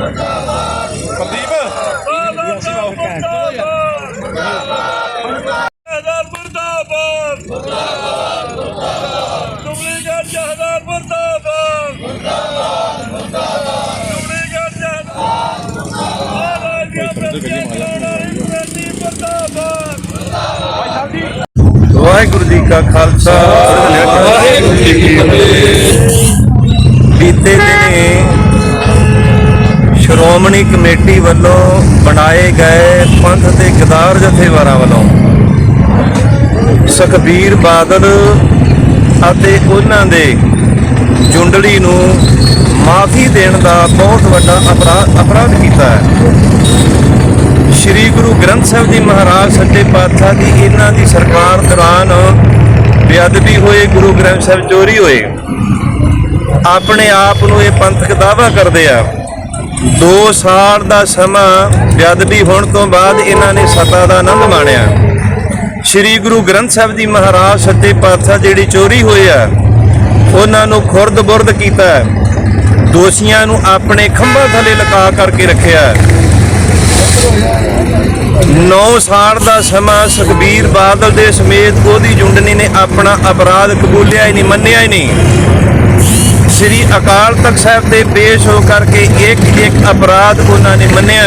ਪ੍ਰਦੀਪ। ਜਹਦਾਰ ਮੁਰਦਾਬਾਦ ਡੁਪਲੀਕੇਟ ਜਹਦਾਰ ਮੁਰਦਾਬਾਦ ਡੁਪਲੀਕੇਟ ਜਹਦਾਰ ਮੁਰਦਾਬਾਦ ਵਾਹਿਗੁਰੂ ਜੀ ਕਾ ਖਾਲਸਾ, ਵਾਹਿਗੁਰੂ ਜੀ ਕੀ ਫਤਿਹ। ਬੀਤੇ ਦਿਨੇ ਸ਼੍ਰੋਮਣੀ ਕਮੇਟੀ ਵੱਲੋਂ ਬਣਾਏ ਗਏ ਪੰਥ ਦੇ ਗਦਾਰ ਜਥੇਵਾਰਾਂ ਵੱਲੋਂ ਸੁਖਬੀਰ ਬਾਦਲ ਅਤੇ ਉਹਨਾਂ ਦੇ ਜੁੰਡਲੀ ਨੂੰ ਮਾਫੀ ਦੇਣ ਦਾ ਬਹੁਤ ਵੱਡਾ ਅਪਰਾਧ ਅਪਰਾਧ ਕੀਤਾ ਹੈ। ਸ਼੍ਰੀ ਗੁਰੂ ਗ੍ਰੰਥ ਸਾਹਿਬ ਜੀ ਮਹਾਰਾਜ ਸੱਚੇ ਪਾਤਸ਼ਾਹ ਦੀ ਇਹਨਾਂ ਦੀ ਸਰਕਾਰ ਦੌਰਾਨ ਬੇਅਦਬੀ ਹੋਏ, ਗੁਰੂ ਗ੍ਰੰਥ ਸਾਹਿਬ ਚੋਰੀ ਹੋਏ। ਆਪਣੇ ਆਪ ਨੂੰ ਇਹ ਪੰਥਕ ਦਾਵਾ ਕਰਦੇ ਆ। 2 ਸਾਲ ਦਾ ਸਮਾਂ ਬੇਅਦਬੀ ਹੋਣ ਤੋਂ ਬਾਅਦ ਇਹਨਾਂ ਨੇ ਸਤਾ ਦਾ ਆਨੰਦ ਮਾਣਿਆ। ਸ਼੍ਰੀ ਗੁਰੂ ਗ੍ਰੰਥ ਸਾਹਿਬ ਜੀ ਮਹਾਰਾਜ ਸੱਚੇ ਪਾਤਸ਼ਾਹ ਜਿਹੜੀ ਚੋਰੀ ਹੋਈ ਆ, ਉਹਨਾਂ ਨੂੰ ਖੁਰਦ-ਬੁਰਦ ਕੀਤਾ ਦੋਸ਼ੀਆਂ ਨੂੰ ਆਪਣੇ ਖੰਭਾਂ ਥੱਲੇ ਲਗਾ ਕਰਕੇ ਰੱਖਿਆ 9 ਸਾਲ ਦਾ ਸਮਾਂ ਸੁਖਬੀਰ ਬਾਦਲ ਦੇ ਸਮੇਤ ਉਹਦੀ ਜੁੰਡਨੀ ਨੇ ਆਪਣਾ ਅਪਰਾਧ ਕਬੂਲਿਆ ਹੀ ਨਹੀਂ, ਮੰਨਿਆ ਹੀ ਨਹੀਂ। ਸ੍ਰੀ ਅਕਾਲ ਤਖਤ ਸਾਹਿਬ ਦੇ ਪੇਸ਼ ਹੋ ਕਰਕੇ ਇੱਕ ਇੱਕ ਅਪਰਾਧ ਉਹਨਾਂ ਨੇ ਮੰਨਿਆ।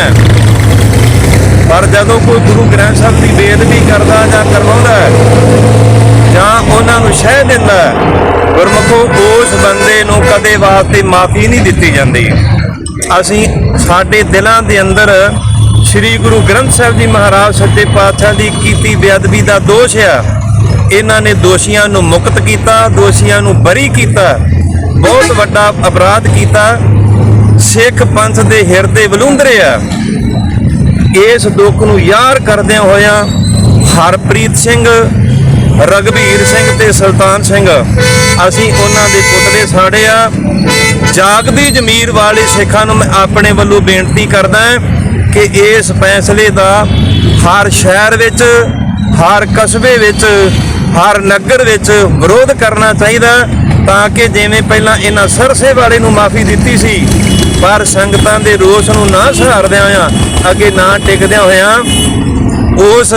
ਪਰ ਜਦੋਂ ਕੋਈ ਗੁਰੂ ਗ੍ਰੰਥ ਸਾਹਿਬ ਦੀ ਬੇਅਦਬੀ ਕਰਦਾ ਜਾਂ ਕਰਵਾਉਂਦਾ ਜਾਂ ਉਹਨਾਂ ਨੂੰ ਸ਼ਹਿ ਦਿੰਦਾ ਹੈ, ਗੁਰਮੁਖੋ ਉਸ ਬੰਦੇ ਨੂੰ ਕਦੇ ਵਾਸਤੇ ਮਾਫੀ ਨਹੀਂ ਦਿੱਤੀ ਜਾਂਦੀ। ਅਸੀਂ ਸਾਡੇ ਦਿਲਾਂ ਦੇ ਅੰਦਰ ਸ੍ਰੀ ਗੁਰੂ ਗ੍ਰੰਥ ਸਾਹਿਬ ਜੀ ਮਹਾਰਾਜ ਸੱਚੇ ਪਾਤਸ਼ਾਹ ਦੀ ਕੀਤੀ ਬੇਅਦਬੀ ਦਾ ਦੋਸ਼ ਆ। ਇਹਨਾਂ ਨੇ ਦੋਸ਼ੀਆਂ ਨੂੰ ਮੁਕਤ ਕੀਤਾ ਦੋਸ਼ੀਆਂ ਨੂੰ ਬਰੀ ਕੀਤਾ। ਬਹੁਤ ਵੱਡਾ ਅਪਰਾਧ ਕੀਤਾ। ਸਿੱਖ ਪੰਥ ਦੇ ਹਿਰਦੇ ਬਲੂੰਦਰੇ ਆ। ਇਸ ਦੁੱਖ ਨੂੰ ਯਾਰ ਕਰਦਿਆਂ ਹੋਇਆਂ ਹਰਪ੍ਰੀਤ ਸਿੰਘ ਰਗਵੀਰ ਸਿੰਘ ਤੇ ਸੁਲਤਾਨ ਸਿੰਘ, ਅਸੀਂ ਉਹਨਾਂ ਦੇ ਪੁਤਲੇ ਸਾੜੇ ਆ। ਜਾਗਦੀ ਜ਼ਮੀਰ ਵਾਲੇ ਸਿੱਖਾਂ ਨੂੰ ਮੈਂ ਆਪਣੇ ਵੱਲੋਂ ਬੇਨਤੀ ਕਰਦਾ ਕਿ ਇਸ ਫੈਸਲੇ ਦਾ ਹਰ ਸ਼ਹਿਰ ਵਿੱਚ, ਹਰ ਕਸਬੇ ਵਿੱਚ ਹਰ ਨਗਰ ਵਿੱਚ ਵਿਰੋਧ ਕਰਨਾ ਚਾਹੀਦਾ ਤਾਂ ਕਿ ਜਿਵੇਂ ਪਹਿਲਾਂ ਇਹਨਾਂ ਸਰਸੇ ਵਾਲੇ ਨੂੰ ਮਾਫੀ ਦਿੱਤੀ ਸੀ, ਪਰ ਸੰਗਤਾਂ ਦੇ ਰੋਸ ਨੂੰ ਨਾ ਸਹਾਰਦਿਆਂ ਹੋਇਆਂ, ਅੱਗੇ ਨਾ ਟਿਕਦਿਆਂ ਹੋਇਆਂ ਉਸ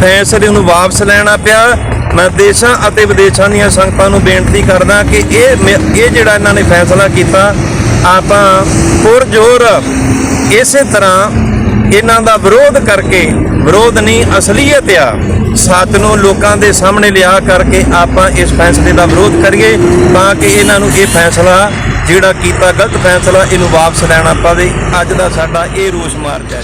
ਫੈਸਲੇ ਨੂੰ ਵਾਪਸ ਲੈਣਾ ਪਿਆ। ਮੈਂ ਦੇਸ਼ਾਂ ਅਤੇ ਵਿਦੇਸ਼ਾਂ ਦੀਆਂ ਸੰਗਤਾਂ ਨੂੰ ਬੇਨਤੀ ਕਰਦਾ ਕਿ ਇਹ ਮੇ- ਇਹ ਜਿਹੜਾ ਇਹਨਾਂ ਨੇ ਫੈਸਲਾ ਕੀਤਾ, ਆਪਾਂ ਪੁਰਜੋਰ ਇਸੇ ਤਰ੍ਹਾਂ ਇਹਨਾਂ ਦਾ ਵਿਰੋਧ ਕਰਕੇ ਵਿਰੋਧ ਨਹੀਂ, ਅਸਲੀਅਤ ਆ। ਸੱਚ ਨੂੰ ਲੋਕਾਂ ਦੇ ਸਾਹਮਣੇ ਲਿਆ ਕਰਕੇ ਆਪਾਂ ਇਸ ਫੈਸਲੇ ਦਾ ਵਿਰੋਧ ਕਰੀਏ ਤਾਂ ਕਿ ਇਹਨਾਂ ਨੂੰ ਇਹ ਫੈਸਲਾ ਜਿਹੜਾ ਕੀਤਾ ਗਲਤ ਫੈਸਲਾ, ਇਹਨੂੰ ਵਾਪਸ ਲੈਣਾ ਪਵੇ। ਅੱਜ ਦਾ ਸਾਡਾ ਇਹ ਰੋਸ ਮਾਰਚ ਹੈ